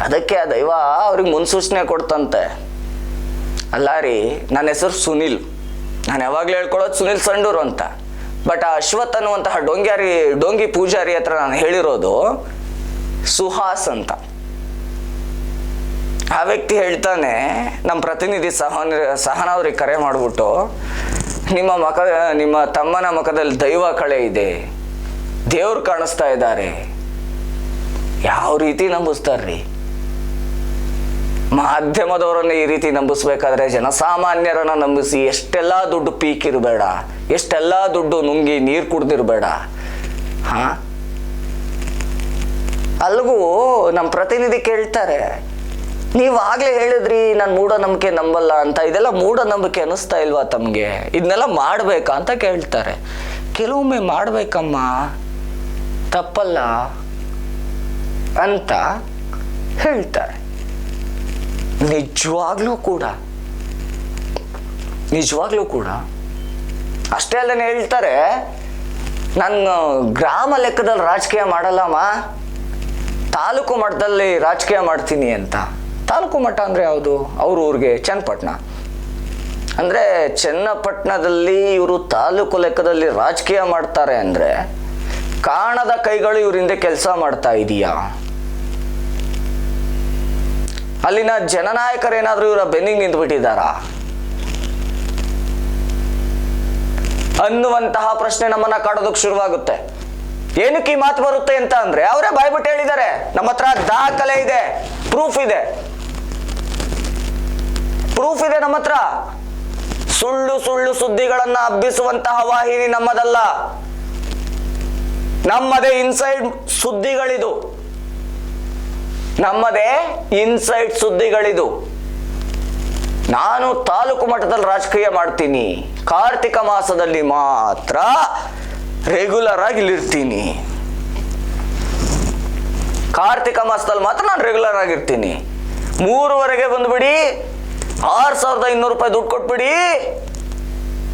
ಅದಕ್ಕೆ ಆ ದೈವ, ಅವ್ರಿಗೆ ಮುನ್ಸೂಚನೆ ಕೊಡ್ತಂತೆ. ಅಲ್ಲ ರೀ, ನನ್ನ ಹೆಸರು ಸುನಿಲ್. ನಾನು ಯಾವಾಗಲೂ ಹೇಳ್ಕೊಳ್ಳೋದು ಸುನಿಲ್ ಸಂಡೂರು ಅಂತ. ಬಟ್ ಆ ಅಶ್ವಥ್ ಅನ್ನುವಂತಹ ಡೊಂಗ್ಯಾರಿ, ಡೊಂಗಿ ಪೂಜಾರಿ ಹತ್ರ ನಾನು ಹೇಳಿರೋದು ಸುಹಾಸ್ ಅಂತ. ಆ ವ್ಯಕ್ತಿ ಹೇಳ್ತಾನೆ, ನಮ್ಮ ಪ್ರತಿನಿಧಿ ಸಹನ ಸಹನ ಅವ್ರಿಗೆ ಕರೆ ಮಾಡಿಬಿಟ್ಟು, ನಿಮ್ಮ ಮಕ, ನಿಮ್ಮ ತಮ್ಮನ ಮುಖದಲ್ಲಿ ದೈವ ಕಳೆ ಇದೆ. ದೇವ್ರು ಕಾಣಿಸ್ತಾ ಇದ್ದಾರೆ. ಯಾವ ರೀತಿ ನಂಬಿಸ್ತಾರ್ರಿ? ಮಾಧ್ಯಮದವರನ್ನ ಈ ರೀತಿ ನಂಬಿಸ್ಬೇಕಾದ್ರೆ ಜನಸಾಮಾನ್ಯರನ್ನ ನಂಬಿಸಿ ಎಷ್ಟೆಲ್ಲ ದುಡ್ಡು ಪೀಕ್ ಇರಬೇಡ ಎಷ್ಟೆಲ್ಲ ದುಡ್ಡು ನುಂಗಿ ನೀರು ಕುಡ್ದಿರ್ಬೇಡ, ಹಾ? ಅಲ್ಗೂ ನಮ್ಮ ಪ್ರತಿನಿಧಿ ಕೇಳ್ತಾರೆ, ನೀವು ಆಗ್ಲೇ ಹೇಳಿದ್ರಿ ನಾನು ಮೂಢನಂಬಿಕೆ ನಂಬಲ್ಲ ಅಂತ, ಇದೆಲ್ಲ ಮೂಢನಂಬಿಕೆ ಅನಿಸ್ತಾ ಇಲ್ವಾ ತಮಗೆ? ಇದನ್ನೆಲ್ಲ ಮಾಡಬೇಕಾ? ಅಂತ ಕೇಳ್ತಾರೆ. ಕೆಲವೊಮ್ಮೆ ಮಾಡಬೇಕಮ್ಮ, ತಪ್ಪಲ್ಲ, ಅಂತ ಹೇಳ್ತಾರೆ. ನಿಜವಾಗ್ಲೂ ಕೂಡ ನಿಜವಾಗ್ಲೂ ಕೂಡ, ಅಷ್ಟೇ ಅಲ್ಲೇ ಹೇಳ್ತಾರೆ ನಾನು ಗ್ರಾಮ ಲೆಕ್ಕದಲ್ಲಿ ರಾಜಕೀಯ ಮಾಡಲ್ಲಮ್ಮ, ತಾಲೂಕು ಮಟ್ಟದಲ್ಲಿ ರಾಜಕೀಯ ಮಾಡ್ತೀನಿ ಅಂತ. ತಾಲೂಕು ಮಟ್ಟ ಅಂದರೆ ಯಾವುದು? ಅವ್ರ ಊರಿಗೆ, ಚನ್ನಪಟ್ಟಣ. ಅಂದರೆ ಚನ್ನಪಟ್ಟಣದಲ್ಲಿ ಇವರು ತಾಲೂಕು ಲೆಕ್ಕದಲ್ಲಿ ರಾಜಕೀಯ ಮಾಡ್ತಾರೆ ಅಂದರೆ, ಕಾಣದ ಕೈಗಳು ಇವರಿಂದ ಕೆಲಸ ಮಾಡ್ತಾ ಇದೆಯಾ? ಅಲ್ಲಿನ ಜನನಾಯಕರೇನಾದರೂ ಇವರ ಬೆನ್ನಿಗೆ ನಿಂತ್ಬಿಟ್ಟಿದ್ದಾರಾ? ಅನ್ನುವಂತಹ ಪ್ರಶ್ನೆ ನಮ್ಮನ್ನ ಕಾಡೋದಕ್ಕೆ ಶುರುವಾಗುತ್ತೆ. ಏನಕ್ಕೆ ಈ ಮಾತು ಬರುತ್ತೆ ಅಂತ ಅಂದ್ರೆ, ಅವರೇ ಬಾಯ್ಬಿಟ್ಟು ಹೇಳಿದ್ದಾರೆ, ನಮ್ಮ ಹತ್ರ ದಾಖಲೆ ಇದೆ ಪ್ರೂಫ್ ಇದೆ. ಪ್ರೂಫ್ ಇದೆ ನಮ್ಮ ಹತ್ರ. ಸುಳ್ಳು ಸುಳ್ಳು ಸುದ್ದಿಗಳನ್ನ ಹಬ್ಬಿಸುವಂತಹ ವಾಹಿನಿ ನಮ್ಮದಲ್ಲ. ನಮ್ಮದೇ ಇನ್ಸೈಡ್ ಸುದ್ದಿಗಳಿದು. ನಮ್ಮದೇ ಇನ್ಸೈಡ್ ಸುದ್ದಿಗಳಿದು. ನಾನು ತಾಲೂಕು ಮಟ್ಟದಲ್ಲಿ ರಾಜಕೀಯ ಮಾಡ್ತೀನಿ. ಕಾರ್ತಿಕ ಮಾಸದಲ್ಲಿ ಮಾತ್ರ ರೆಗ್ಯುಲರ್ ಆಗಿ ಇಲ್ಲಿರ್ತೀನಿ. ಕಾರ್ತಿಕ ಮಾಸದಲ್ಲಿ ಮಾತ್ರ ನಾನು ರೆಗ್ಯುಲರ್ ಆಗಿರ್ತೀನಿ ಮೂರುವರೆಗೆ ಬಂದ್ಬಿಡಿ. ಆರು ಸಾವಿರದ ಇನ್ನೂರು ರೂಪಾಯಿ ದುಡ್ಡು ಕೊಟ್ಬಿಡಿ.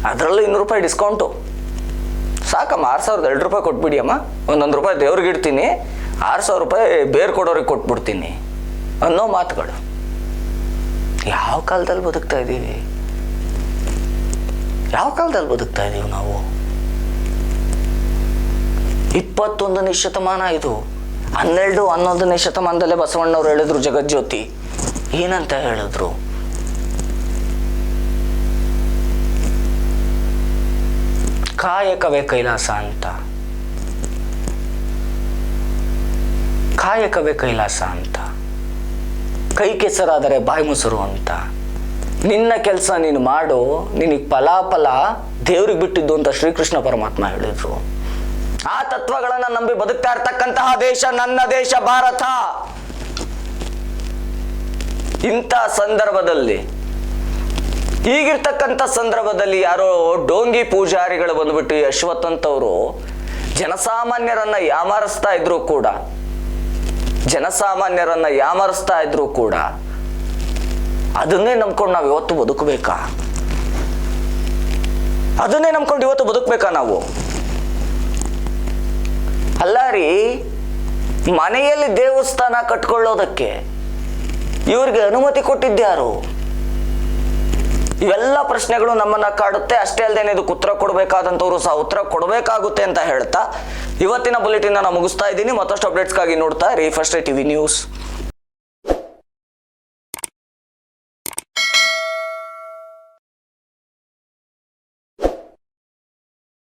ಅದರಲ್ಲೂ ಇನ್ನೂರು ರೂಪಾಯಿ ಡಿಸ್ಕೌಂಟು ಸಾಕಮ್ಮ, ಆರು ಸಾವಿರದ ಎರಡು ರೂಪಾಯಿ ಕೊಟ್ಬಿಡಿ ಅಮ್ಮ. ಒಂದೊಂದು ರೂಪಾಯಿ ದೇವ್ರಿಗೆ ಇಡ್ತೀನಿ. ಆರು ಸಾವಿರ ರೂಪಾಯಿ ಬೇರೆ ಕೊಡೋರಿಗೆ ಕೊಟ್ಬಿಡ್ತೀನಿ ಅನ್ನೋ ಮಾತುಗಳು. ಯಾವ ಕಾಲದಲ್ಲಿ ಬದುಕ್ತಾ ಇದ್ದೀವಿ? ಯಾವ ಕಾಲದಲ್ಲಿ ಬದುಕ್ತಾ ಇದ್ದೀವಿ ನಾವು? ಇಪ್ಪತ್ತೊಂದನೇ ಶತಮಾನ ಇದು. ಹನ್ನೆರಡು, ಹನ್ನೊಂದನೇ ಶತಮಾನದಲ್ಲೇ ಬಸವಣ್ಣವ್ರು ಹೇಳಿದ್ರು ಜಗಜ್ಯೋತಿ. ಏನಂತ ಹೇಳಿದ್ರು? ಕಾಯಕವೇ ಕೈಲಾಸ ಅಂತ. ಕಾಯಕವೇ ಕೈಲಾಸ ಅಂತ. ಕೈ ಕೆಸರಾದರೆ ಬಾಯಿ ಮೊಸರು ಅಂತ. ನಿನ್ನ ಕೆಲಸ ನೀನು ಮಾಡು, ನಿನಗೆ ಫಲಾಫಲ ದೇವ್ರಿಗೆ ಬಿಟ್ಟಿದ್ದು ಅಂತ ಶ್ರೀಕೃಷ್ಣ ಪರಮಾತ್ಮ ಹೇಳಿದ್ರು. ಆ ತತ್ವಗಳನ್ನ ನಂಬಿ ಬದುಕ್ತಾ ಇರ್ತಕ್ಕಂತಹ ದೇಶ ನನ್ನ ದೇಶ ಭಾರತ. ಇಂಥ ಸಂದರ್ಭದಲ್ಲಿ, ಈಗಿರ್ತಕ್ಕಂಥ ಸಂದರ್ಭದಲ್ಲಿ ಯಾರೋ ಡೋಂಗಿ ಪೂಜಾರಿಗಳು ಬಂದ್ಬಿಟ್ಟು ಯಶವಂತವರು ಜನಸಾಮಾನ್ಯರನ್ನ ಯಾಮಾರಿಸ್ತಾ ಇದ್ರು ಕೂಡ. ಜನಸಾಮಾನ್ಯರನ್ನ ಯಾಮರಿಸ್ತಾ ಇದ್ರು ಕೂಡ ಅದನ್ನೇ ನಂಬ್ಕೊಂಡು ನಾವು ಇವತ್ತು ಬದುಕಬೇಕಾ? ಅದನ್ನೇ ನಂಬ್ಕೊಂಡು ಇವತ್ತು ಬದುಕಬೇಕಾ ನಾವು? ಅಲ್ಲ ರೀ, ಮನೆಯಲ್ಲಿ ದೇವಸ್ಥಾನ ಕಟ್ಕೊಳ್ಳೋದಕ್ಕೆ ಇವ್ರಿಗೆ ಅನುಮತಿ ಕೊಟ್ಟಿದ್ಯಾರು ಇವೆಲ್ಲ ಪ್ರಶ್ನೆಗಳು ನಮ್ಮನ್ನ ಕಾಡುತ್ತೆ. ಅಷ್ಟೇ ಅಲ್ಲದೆ ಇದಕ್ಕೆ ಉತ್ತರ ಕೊಡಬೇಕಾದಂಥವ್ರು ಸಹ ಉತ್ತರ ಕೊಡಬೇಕಾಗುತ್ತೆ ಅಂತ ಹೇಳ್ತಾ ಇವತ್ತಿನ ಬುಲೆಟಿನ್ ನಾನು ಮುಗಿಸ್ತಾ ಇದ್ದೀನಿ. ಮತ್ತಷ್ಟು ಅಪ್ಡೇಟ್ಸ್ಗಾಗಿ ನೋಡ್ತಾ ರೀ ಫಸ್ಟ್ ಟಿವಿ ನ್ಯೂಸ್.